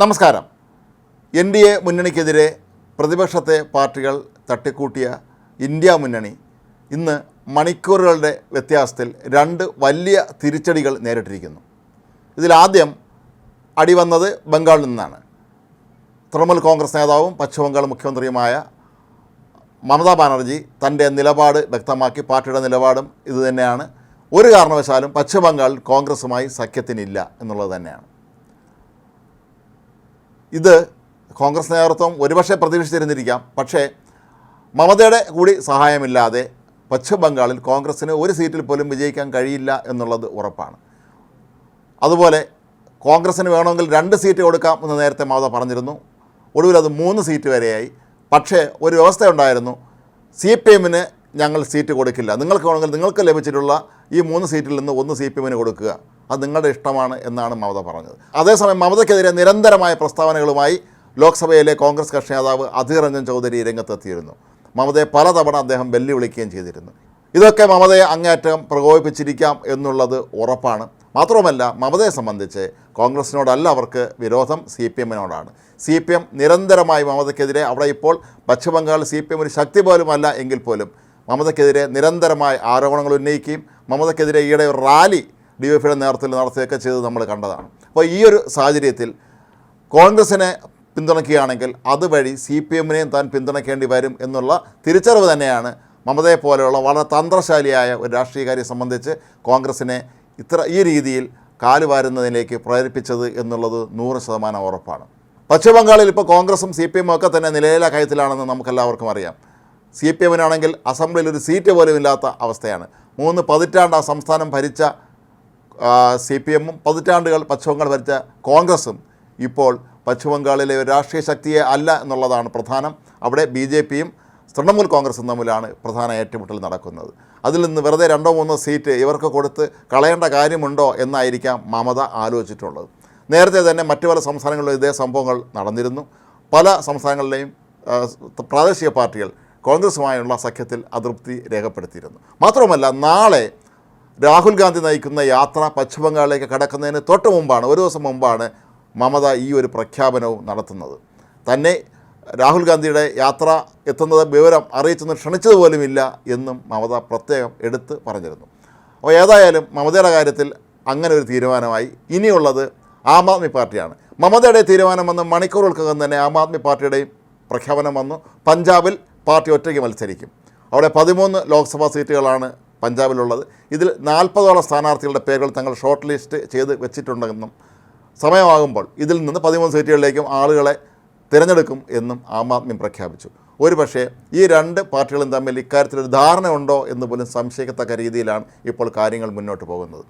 നമസ്കാരം. N D A മുന്നണിക്കെതിരെ പ്രതിപക്ഷത്തെ പാർട്ടികൾ തട്ടിക്കൂട്ടിയ ഇന്ത്യ മുന്നണി ഇന്ന് മണിക്കൂറുകളുടെ വ്യത്യാസത്തിൽ രണ്ട് വലിയ തിരിച്ചടികൾ നേരിട്ടിരിക്കുന്നു. ഇതിലാദ്യം അടി വന്നത് ബംഗാളിൽ നിന്നാണ്. തൃണമൂൽ കോൺഗ്രസ് നേതാവും പശ്ചിമബംഗാൾ മുഖ്യമന്ത്രിയുമായ മമതാ ബാനർജി തന്റെ നിലപാട് വ്യക്തമാക്കി പാർട്ടിയുടെ നിലപാടും ഇതുതന്നെയാണ് ഒരു കാരണവശാലും പശ്ചിമബംഗാളിൽ കോൺഗ്രസുമായി സഖ്യത്തിനില്ല എന്നുള്ളത് തന്നെയാണ്. ഇത് കോൺഗ്രസ് നേതൃത്വം ഒരുപക്ഷെ പ്രതീക്ഷിച്ചിരുന്നിരിക്കാം. പക്ഷേ മമതയുടെ കൂടി സഹായമില്ലാതെ പശ്ചിമ ബംഗാളിൽ കോൺഗ്രസ്സിന് ഒരു സീറ്റിൽ പോലും വിജയിക്കാൻ കഴിയില്ല എന്നുള്ളത് ഉറപ്പാണ്. അതുപോലെ കോൺഗ്രസ്സിന് വേണമെങ്കിൽ രണ്ട് സീറ്റ് കൊടുക്കാം എന്ന് നേരത്തെ മമത പറഞ്ഞിരുന്നു. ഒടുവിൽ അത് മൂന്ന് സീറ്റ് വരെയായി. പക്ഷേ ഒരു വ്യവസ്ഥയുണ്ടായിരുന്നു. സി പി എമ്മിന് ഞങ്ങൾ സീറ്റ് കൊടുക്കില്ല. നിങ്ങൾക്ക് വേണമെങ്കിൽ നിങ്ങൾക്ക് ലഭിച്ചിട്ടുള്ള ഈ മൂന്ന് സീറ്റിൽ നിന്ന് ഒന്ന് സി പി എമ്മിന് കൊടുക്കുക. അത് നിങ്ങളുടെ ഇഷ്ടമാണ് എന്നാണ് മമത പറഞ്ഞത്. അതേസമയം മമതയ്ക്കെതിരെ നിരന്തരമായ പ്രസ്താവനകളുമായി ലോക്സഭയിലെ കോൺഗ്രസ് കക്ഷി നേതാവ് അധീർ രഞ്ജൻ ചൗധരി രംഗത്തെത്തിയിരുന്നു. മമതയെ പലതവണ അദ്ദേഹം വെല്ലുവിളിക്കുകയും ചെയ്തിരുന്നു. ഇതൊക്കെ മമതയെ അങ്ങേറ്റം പ്രകോപിപ്പിച്ചിരിക്കാം എന്നുള്ളത് ഉറപ്പാണ്. മാത്രവുമല്ല മമതയെ സംബന്ധിച്ച് കോൺഗ്രസിനോടല്ല അവർക്ക് വിരോധം സി പി എമ്മിനോടാണ്. സി പി എം നിരന്തരമായി മമതയ്ക്കെതിരെ അവിടെ ഇപ്പോൾ പശ്ചിമബംഗാൾ സി പി എം ഒരു ശക്തി പോലുമല്ല എങ്കിൽ പോലും മമതയ്ക്കെതിരെ നിരന്തരമായ ആരോപണങ്ങൾ ഉന്നയിക്കുകയും മമതയ്ക്കെതിരെ ഈയിടെ ഒരു റാലി ഡി എഫ് ഐയുടെ നേതൃത്വത്തിൽ നടത്തുകയൊക്കെ ചെയ്ത് നമ്മൾ കണ്ടതാണ്. അപ്പോൾ ഈ ഒരു സാഹചര്യത്തിൽ കോൺഗ്രസിനെ പിന്തുണയ്ക്കുകയാണെങ്കിൽ അതുവഴി സി പി എമ്മിനെയും താൻ പിന്തുണയ്ക്കേണ്ടി വരും എന്നുള്ള തിരിച്ചറിവ് തന്നെയാണ് മമതയെ പോലെയുള്ള വളരെ തന്ത്രശാലിയായ ഒരു രാഷ്ട്രീയക്കാരിയെ സംബന്ധിച്ച് കോൺഗ്രസിനെ ഇത്ര ഈ രീതിയിൽ കാലുവാരുന്നതിലേക്ക് പ്രേരിപ്പിച്ചത് എന്നുള്ളത് നൂറ് ശതമാനം ഉറപ്പാണ്. പശ്ചിമ ബംഗാളിൽ ഇപ്പോൾ കോൺഗ്രസും സി പി എമ്മും ഒക്കെ തന്നെ നിലയിലെ കയത്തിലാണെന്ന് നമുക്കെല്ലാവർക്കും അറിയാം. സി പി എമ്മിനാണെങ്കിൽ അസംബ്ലിയിൽ ഒരു സീറ്റ് പോലും ഇല്ലാത്ത അവസ്ഥയാണ്. മൂന്ന് പതിറ്റാണ്ട് ആ സംസ്ഥാനം ഭരിച്ച സി പി എമ്മും പതിറ്റാണ്ടുകൾ പശ്ചിമബംഗാൾ ഭരിച്ച കോൺഗ്രസും ഇപ്പോൾ പശ്ചിമബംഗാളിലെ ഒരു രാഷ്ട്രീയ ശക്തിയെ അല്ല എന്നുള്ളതാണ് പ്രധാനം. അവിടെ ബി ജെ പിയും തൃണമൂൽ കോൺഗ്രസും തമ്മിലാണ് പ്രധാന ഏറ്റുമുട്ടൽ നടക്കുന്നത്. അതിൽ നിന്ന് വെറുതെ രണ്ടോ മൂന്നോ സീറ്റ് ഇവർക്ക് കൊടുത്ത് കളയേണ്ട കാര്യമുണ്ടോ എന്നായിരിക്കാം മമത ആലോചിച്ചിട്ടുള്ളത്. നേരത്തെ തന്നെ മറ്റു പല സംസ്ഥാനങ്ങളിലും ഇതേ സംഭവങ്ങൾ നടന്നിരുന്നു. പല സംസ്ഥാനങ്ങളിലെയും പ്രാദേശിക പാർട്ടികൾ കോൺഗ്രസുമായുള്ള സഖ്യത്തിൽ അതൃപ്തി രേഖപ്പെടുത്തിയിരുന്നു. മാത്രമല്ല നാളെ രാഹുൽ ഗാന്ധി നയിക്കുന്ന യാത്ര പശ്ചിമബംഗാളിലേക്ക് കടക്കുന്നതിന് തൊട്ട് മുമ്പാണ് ഒരു ദിവസം മുമ്പാണ് മമത ഈ ഒരു പ്രഖ്യാപനവും നടത്തുന്നത്. തന്നെ രാഹുൽ ഗാന്ധിയുടെ യാത്ര എത്തുന്നത് വിവരം അറിയിച്ചെന്ന് ക്ഷണിച്ചതുപോലുമില്ല എന്നും മമത പ്രത്യേകം എടുത്ത് പറഞ്ഞിരുന്നു. അപ്പോൾ ഏതായാലും മമതയുടെ കാര്യത്തിൽ അങ്ങനെ ഒരു തീരുമാനമായി. ഇനിയുള്ളത് ആം ആദ്മി പാർട്ടിയാണ്. മമതയുടെ തീരുമാനം വന്ന് മണിക്കൂറുകൾക്കകം തന്നെ ആം ആദ്മി പാർട്ടിയുടെയും പ്രഖ്യാപനം വന്നു. പഞ്ചാബിൽ പാർട്ടി ഒറ്റയ്ക്ക് മത്സരിക്കും. അവിടെ പതിമൂന്ന് ലോക്സഭാ സീറ്റുകളാണ് പഞ്ചാബിലുള്ളത്. ഇതിൽ നാൽപ്പതോളം സ്ഥാനാർത്ഥികളുടെ പേരുകൾ തങ്ങൾ ഷോർട്ട് ലിസ്റ്റ് ചെയ്ത് വെച്ചിട്ടുണ്ടെന്നും സമയമാകുമ്പോൾ ഇതിൽ നിന്ന് പതിമൂന്ന് സീറ്റുകളിലേക്കും ആളുകളെ തിരഞ്ഞെടുക്കും എന്നും ആം ആദ്മി പ്രഖ്യാപിച്ചു. ഒരു പക്ഷേ ഈ രണ്ട് പാർട്ടികളും തമ്മിൽ ഇക്കാര്യത്തിലൊരു ഉണ്ടോ എന്ന് പോലും സംശയിക്കത്തക്ക രീതിയിലാണ് ഇപ്പോൾ കാര്യങ്ങൾ മുന്നോട്ട് പോകുന്നത്.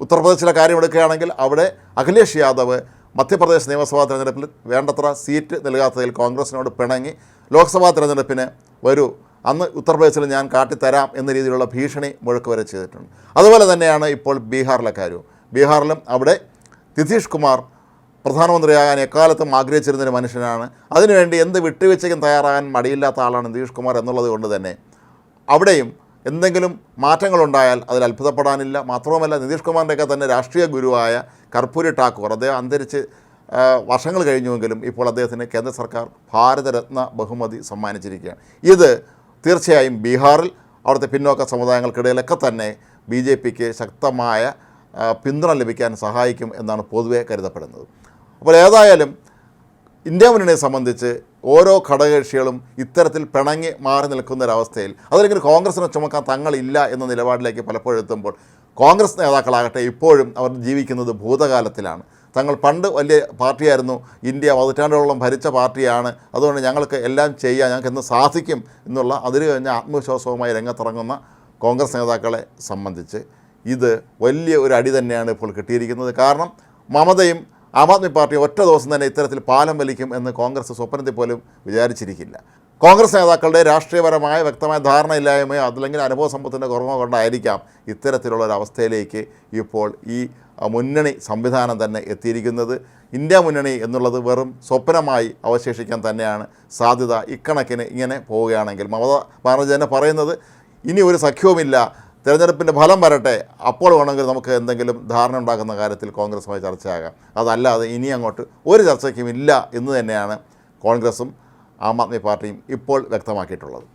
ഉത്തർപ്രദേശിലെ കാര്യം എടുക്കുകയാണെങ്കിൽ അവിടെ അഖിലേഷ് യാദവ് മധ്യപ്രദേശ് നിയമസഭാ തെരഞ്ഞെടുപ്പിൽ വേണ്ടത്ര സീറ്റ് നൽകാത്തതിൽ കോൺഗ്രസിനോട് പിണങ്ങി ലോക്സഭാ തെരഞ്ഞെടുപ്പിന് വരൂ. അന്ന് ഉത്തർപ്രദേശിൽ ഞാൻ കാട്ടിത്തരാം എന്ന രീതിയിലുള്ള ഭീഷണി മുഴക്ക് വരെ ചെയ്തിട്ടുണ്ട്. അതുപോലെ തന്നെയാണ് ഇപ്പോൾ ബീഹാറിലെ കാര്യവും. ബീഹാറിലും അവിടെ നിതീഷ് കുമാർ പ്രധാനമന്ത്രിയാകാൻ എക്കാലത്തും ആഗ്രഹിച്ചിരുന്നൊരു മനുഷ്യനാണ്. അതിനുവേണ്ടി എന്ത് വിട്ടുവീഴ്ചയ്ക്കും തയ്യാറാകാൻ മടിയില്ലാത്ത ആളാണ് നിതീഷ് കുമാർ എന്നുള്ളത് കൊണ്ട് തന്നെ അവിടെയും എന്തെങ്കിലും മാറ്റങ്ങളുണ്ടായാൽ അതിൽ അത്ഭുതപ്പെടാനില്ല. മാത്രവുമല്ല നിതീഷ് കുമാറിന്റെയൊക്കെ തന്നെ രാഷ്ട്രീയ ഗുരുവായ കർപ്പൂരി ഠാക്കൂർ അദ്ദേഹം അന്തരിച്ച് വർഷങ്ങൾ കഴിഞ്ഞുവെങ്കിലും ഇപ്പോൾ അദ്ദേഹത്തിന് കേന്ദ്ര സർക്കാർ ഭാരതരത്ന ബഹുമതി സമ്മാനിച്ചിരിക്കുകയാണ്. ഇത് തീർച്ചയായും ബീഹാറിൽ അവിടുത്തെ പിന്നോക്ക സമുദായങ്ങൾക്കിടയിലൊക്കെ തന്നെ ബി ജെ പിക്ക് ശക്തമായ പിന്തുണ ലഭിക്കാൻ സഹായിക്കും എന്നാണ് പൊതുവെ കരുതപ്പെടുന്നത്. അപ്പോൾ ഏതായാലും ഇന്ത്യ മുന്നണിയെ സംബന്ധിച്ച് ഓരോ ഘടകകക്ഷികളും ഇത്തരത്തിൽ പിണങ്ങി മാറി നിൽക്കുന്ന ഒരവസ്ഥയിൽ അതല്ലെങ്കിൽ കോൺഗ്രസിനെ ചുമക്കാൻ തങ്ങളില്ല എന്ന നിലപാടിലേക്ക് പലപ്പോഴും എത്തുമ്പോൾ കോൺഗ്രസ് നേതാക്കളാകട്ടെ ഇപ്പോഴും അവർ ജീവിക്കുന്നത് ഭൂതകാലത്തിലാണ്. തങ്ങൾ പണ്ട് വലിയ പാർട്ടിയായിരുന്നു. ഇന്ത്യ പതിറ്റാണ്ടോളം ഭരിച്ച പാർട്ടിയാണ്. അതുകൊണ്ട് ഞങ്ങൾക്ക് എല്ലാം ചെയ്യാം. ഞങ്ങൾക്ക് എന്ന് സാധിക്കും എന്നുള്ള അതിൽ കഴിഞ്ഞ ആത്മവിശ്വാസവുമായി രംഗത്തിറങ്ങുന്ന കോൺഗ്രസ് നേതാക്കളെ സംബന്ധിച്ച് ഇത് വലിയ ഒരു അടി തന്നെയാണ് ഇപ്പോൾ കിട്ടിയിരിക്കുന്നത്. കാരണം മമതയും ആം ആദ്മി പാർട്ടി ഒറ്റ ദിവസം തന്നെ ഇത്തരത്തിൽ പാലം വലിക്കും എന്ന് കോൺഗ്രസ് സ്വപ്നത്തിൽ പോലും വിചാരിച്ചിരിക്കില്ല. കോൺഗ്രസ് നേതാക്കളുടെ രാഷ്ട്രീയപരമായ വ്യക്തമായ ധാരണയില്ലായ്മയോ അതല്ലെങ്കിൽ അനുഭവ സമ്പത്തിന്റെ കുറവോ കൊണ്ടായിരിക്കാം ഇത്തരത്തിലുള്ള ഒരു അവസ്ഥയിലേക്ക് ഇപ്പോൾ ഈ മുന്നണി സംവിധാനം തന്നെ എത്തിയിരിക്കുന്നത്. ഇന്ത്യ മുന്നണി എന്നുള്ളത് വെറും സ്വപ്നമായി അവശേഷിക്കാൻ തന്നെയാണ് സാധ്യത. ഇക്കണക്കിന് ഇങ്ങനെ പോവുകയാണെങ്കിൽ മമത ബാനർജി തന്നെ പറയുന്നത് ഇനി ഒരു സഖ്യവുമില്ല തിരഞ്ഞെടുപ്പിന്റെ ഫലം വരട്ടെ അപ്പോൾ വേണമെങ്കിൽ നമുക്ക് എന്തെങ്കിലും ധാരണ ഉണ്ടാക്കുന്ന കാര്യത്തിൽ കോൺഗ്രസുമായി ചർച്ചയാകാം. അതല്ലാതെ ഇനി അങ്ങോട്ട് ഒരു ചർച്ചയ്ക്കും ഇല്ല എന്ന് തന്നെയാണ് കോൺഗ്രസും ആം ആദ്മി പാർട്ടിയും ഇപ്പോൾ വ്യക്തമാക്കിയിട്ടുള്ളത്.